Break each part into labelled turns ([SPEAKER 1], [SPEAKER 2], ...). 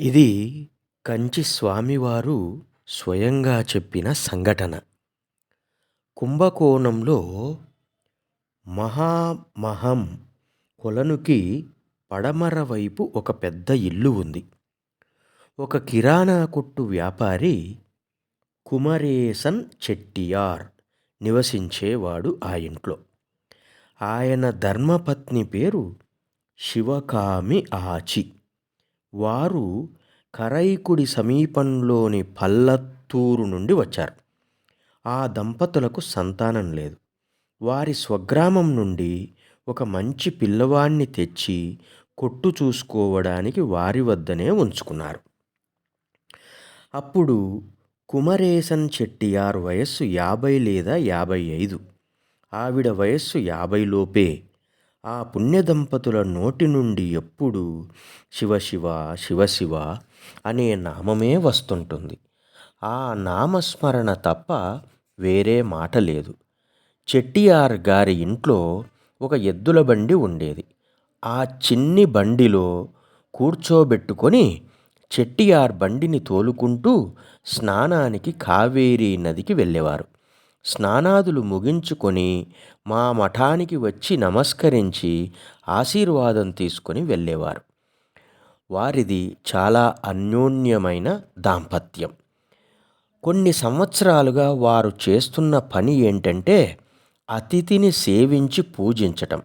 [SPEAKER 1] ఇది కంచి స్వామివారు స్వయంగా చెప్పిన సంఘటన. కుంభకోణంలో మహామహం కొలనుకి పడమర వైపు ఒక పెద్ద ఇల్లు ఉంది. ఒక కిరాణా కొట్టు వ్యాపారి కుమరేసన్ చెట్టియార్ నివసించేవాడు ఆ ఇంట్లో. ఆయన ధర్మపత్ని పేరు శివకామి ఆచి. వారు కరైకుడి సమీపంలోని పల్లత్తూరు నుండి వచ్చారు. ఆ దంపతులకు సంతానం లేదు. వారి స్వగ్రామం నుండి ఒక మంచి పిల్లవాణ్ణి తెచ్చి కొట్టు చూసుకోవడానికి వారి వద్దనే ఉంచుకున్నారు. అప్పుడు కుమరేసన్ చెట్టియార్ వయస్సు యాభై లేదా యాభై ఐదు. ఆవిడ వయస్సు యాభై లోపే ఆ పుణ్య దంపతుల నోటి నుండి ఎప్పుడు శివశివ శివశివ అనే నామమే వస్తుంటుంది. ఆ నామస్మరణ తప్ప వేరే మాట లేదు. చెట్టియార్ గారి ఇంట్లో ఒక ఎద్దుల బండి ఉండేది. ఆ చిన్ని బండిలో కూర్చోబెట్టుకొని చెట్టియార్ బండిని తోలుకుంటూ స్నానానికి కావేరీ నదికి వెళ్ళేవారు. స్నానాదులు ముగించుకొని మా మఠానికి వచ్చి నమస్కరించి ఆశీర్వాదం తీసుకొని వెళ్ళేవారు. వారిది చాలా అన్యోన్యమైన దాంపత్యం. కొన్ని సంవత్సరాలుగా వారు చేస్తున్న పని ఏంటంటే అతిథిని సేవించి పూజించటం.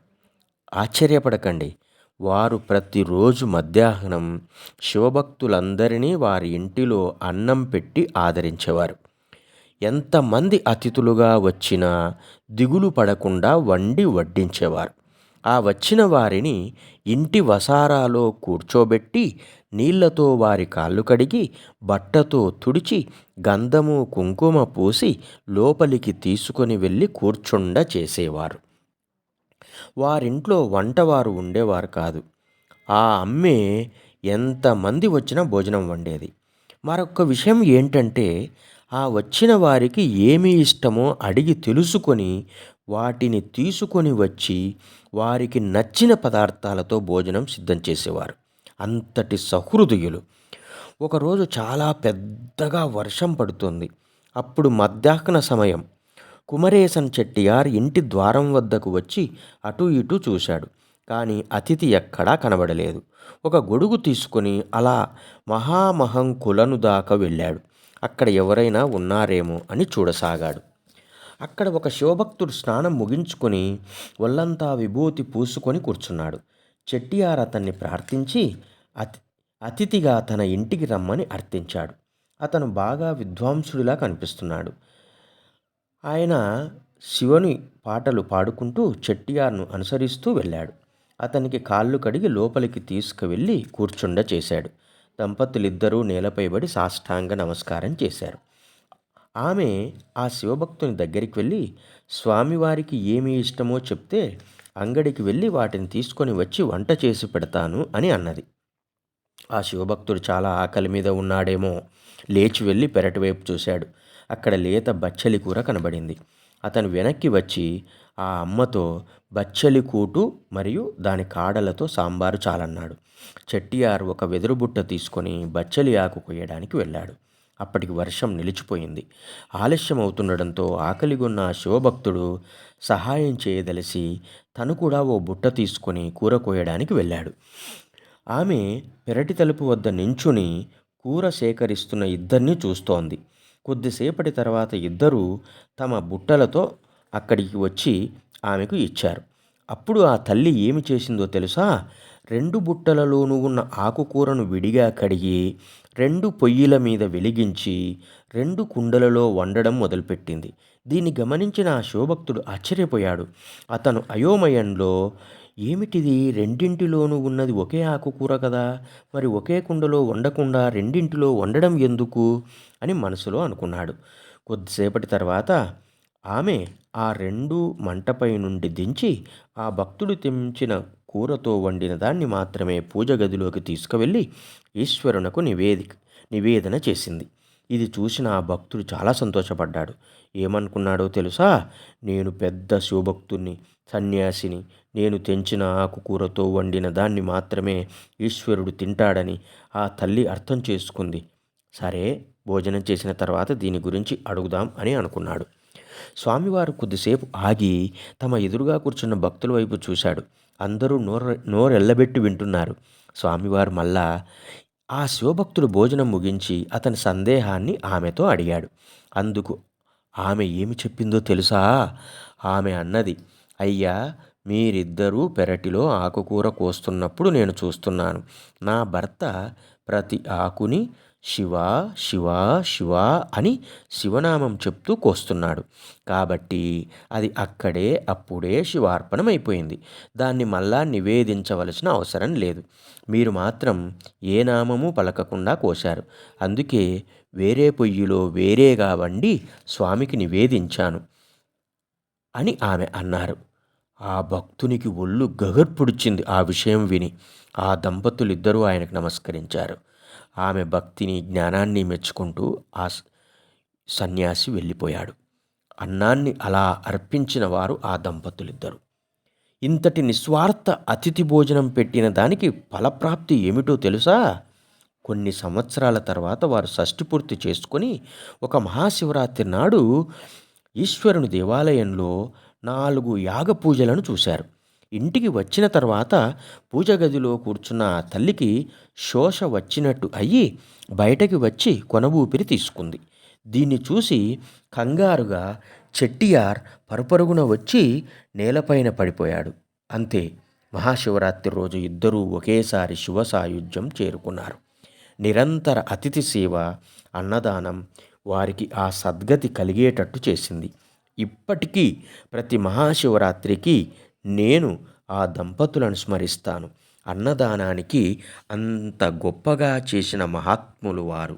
[SPEAKER 1] ఆశ్చర్యపడకండి. వారు ప్రతిరోజు మధ్యాహ్నం శివభక్తులందరినీ వారి ఇంటిలో అన్నం పెట్టి ఆదరించేవారు. ఎంతమంది అతిథులుగా వచ్చినా దిగులు పడకుండా వండి వడ్డించేవారు. ఆ వచ్చిన వారిని ఇంటి వసారాలో కూర్చోబెట్టి నీళ్ళతో వారి కాళ్ళు కడిగి బట్టతో తుడిచి గంధము కుంకుమ పూసి లోపలికి తీసుకొని వెళ్ళి కూర్చుండ చేసేవారు. వారింట్లో వంటవారు ఉండేవారు కాదు. ఆ అమ్మే ఎంతమంది వచ్చినా భోజనం వండేది. మరొక విషయం ఏంటంటే ఆ వచ్చిన వారికి ఏమి ఇష్టమో అడిగి తెలుసుకొని వాటిని తీసుకొని వచ్చి వారికి నచ్చిన పదార్థాలతో భోజనం సిద్ధం చేసేవారు. అంతటి సహృదయులు. ఒకరోజు చాలా పెద్దగా వర్షం పడుతుంది. అప్పుడు మధ్యాహ్న సమయం. కుమరేసన్ చెట్టియార్ ఇంటి ద్వారం వద్దకు వచ్చి అటు ఇటు చూశాడు. కానీ అతిథి ఎక్కడా కనబడలేదు. ఒక గొడుగు తీసుకొని అలా మహామహంకులను దాకా వెళ్ళాడు. అక్కడ ఎవరైనా ఉన్నారేమో అని చూడసాగాడు. అక్కడ ఒక శివభక్తుడు స్నానం ముగించుకొని ఒళ్ళంతా విభూతి పూసుకొని కూర్చున్నాడు. చెట్టియార్ అతన్ని ప్రార్థించి అతి అతిథిగా తన ఇంటికి రమ్మని అర్థించాడు అతను బాగా విద్వాంసుడిలా కనిపిస్తున్నాడు. ఆయన శివుని పాటలు పాడుకుంటూ చెట్టియార్ను అనుసరిస్తూ వెళ్ళాడు. అతనికి కాళ్ళు కడిగి లోపలికి తీసుకువెళ్ళి కూర్చుండ చేశాడు దంపతులిద్దరూ నేలపైబడి సాష్టాంగ నమస్కారం చేశారు. ఆమె ఆ శివభక్తుని దగ్గరికి వెళ్ళి స్వామివారికి ఏమి ఇష్టమో చెప్తే అంగడికి వెళ్ళి వాటిని తీసుకొని వచ్చి వంట చేసి పెడతాను అని అన్నది. ఆ శివభక్తుడు చాలా ఆకలి మీద ఉన్నాడేమో లేచి వెళ్ళి పెరటి వైపు చూశాడు. అక్కడ లేత బచ్చలి కూర కనబడింది. అతను వెనక్కి వచ్చి ఆ అమ్మతో బచ్చలి కూటు మరియు దాని కాడలతో సాంబారు చాలన్నాడు. చెట్టియార్ ఒక వెదురు బుట్ట తీసుకొని బచ్చలి ఆకు కొయ్యడానికి వెళ్ళాడు. అప్పటికి వర్షం నిలిచిపోయింది. ఆలస్యం అవుతుండడంతో ఆకలిగొన్న శివభక్తుడు సహాయం చేయదలిసి తను కూడా ఓ బుట్ట తీసుకొని కూర కోయడానికి వెళ్ళాడు. ఆమె పెరటి తలుపు వద్ద నించుని కూర సేకరిస్తున్న ఇద్దరిని చూస్తోంది. కొద్దిసేపటి తర్వాత ఇద్దరూ తమ బుట్టలతో అక్కడికి వచ్చి ఆమెకు ఇచ్చారు. అప్పుడు ఆ తల్లి ఏమి చేసిందో తెలుసా? రెండు బుట్టలలోనూ ఉన్న ఆకుకూరను విడిగా కడిగి రెండు పొయ్యిల మీద వెలిగించి రెండు కుండలలో వండడం మొదలుపెట్టింది. దీన్ని గమనించిన ఆ శివభక్తుడు ఆశ్చర్యపోయాడు. అతను అయోమయంలో ఏమిటిది? రెండింటిలోనూ ఉన్నది ఒకే ఆకుకూర కదా? మరి ఒకే కుండలో వండకుండా రెండింటిలో వండడం ఎందుకు? అని మనసులో అనుకున్నాడు. కొద్దిసేపటి తర్వాత ఆమె ఆ రెండు మంటపై నుండి దించి ఆ భక్తుడు తెంచిన కూరతో వండిన దాన్ని మాత్రమే పూజ గదిలోకి తీసుకువెళ్ళి ఈశ్వరునకు నివేదిక నివేదన చేసింది. ఇది చూసిన ఆ భక్తుడు చాలా సంతోషపడ్డాడు. ఏమనుకున్నాడో తెలుసా? నేను పెద్ద శివభక్తుణ్ణి సన్యాసిని. నేను తెంచిన ఆకుకూరతో వండిన దాన్ని మాత్రమే ఈశ్వరుడు తింటాడని ఆ తల్లి అర్థం చేసుకుంది. సరే భోజనం చేసిన తర్వాత దీని గురించి అడుగుదాం అని అనుకున్నాడు. స్వామివారు కొద్దిసేపు ఆగి తమ ఎదురుగా కూర్చున్న భక్తుల వైపు చూశాడు. అందరూ నోర నోరెల్లబెట్టి వింటున్నారు. స్వామివారు మళ్ళా ఆ శివభక్తుడు భోజనం ముగించి అతని సందేహాన్ని ఆమెతో అడిగాడు. అందుకు ఆమె ఏమి చెప్పిందో తెలుసా? ఆమె అన్నది అయ్యా మీరిద్దరూ పెరటిలో ఆకుకూర కోస్తున్నప్పుడు నేను చూస్తున్నాను. నా భర్త ప్రతి ఆకుని శివ శివ శివ అని శివనామం చెప్తూ కోస్తున్నాడు. కాబట్టి అది అక్కడే అప్పుడే శివార్పణం అయిపోయింది దాన్ని మళ్ళా నివేదించవలసిన అవసరం లేదు. మీరు మాత్రం ఏ నామము పలకకుండా కోశారు. అందుకే వేరే పొయ్యిలో వేరేగా వండి స్వామికి నివేదించాను అని ఆమె అన్నారు. ఆ భక్తునికి ఒళ్ళు గగర్పుడిచింది ఆ విషయం విని. ఆ దంపతులిద్దరూ ఆయనకు నమస్కరించారు. ఆమె భక్తిని జ్ఞానాన్ని మెచ్చుకుంటూ ఆ స- సన్యాసి వెళ్ళిపోయాడు. అన్నాన్ని అలా అర్పించిన వారు ఆ దంపతులిద్దరు. ఇంతటి నిస్వార్థ అతిథి భోజనం పెట్టిన దానికి ఫలప్రాప్తి ఏమిటో తెలుసా? కొన్ని సంవత్సరాల తర్వాత వారు షష్ఠి పూర్తి చేసుకొని ఒక మహాశివరాత్రి నాడు ఈశ్వరుని దేవాలయంలో నాలుగు యాగ పూజలను చూశారు. ఇంటికి వచ్చిన తర్వాత పూజ గదిలో కూర్చున్న ఆ తల్లికి శోష వచ్చినట్టు అయ్యి బయటకి వచ్చి కొనబూపిరి తీసుకుంది. దీన్ని చూసి కంగారుగా చెట్టియార్ పరుపరుగున వచ్చి నేలపైన పడిపోయాడు. అంతే మహాశివరాత్రి రోజు ఇద్దరూ ఒకేసారి శివ సాయుధ్యం చేరుకున్నారు. నిరంతర అతిథి సేవ అన్నదానం వారికి ఆ సద్గతి కలిగేటట్టు చేసింది. ఇప్పటికీ ప్రతి మహాశివరాత్రికి నేను ఆ దంపతులను స్మరిస్తాను. అన్నదానానికి అంత గొప్పగా చేసిన మహాత్ములు వారు.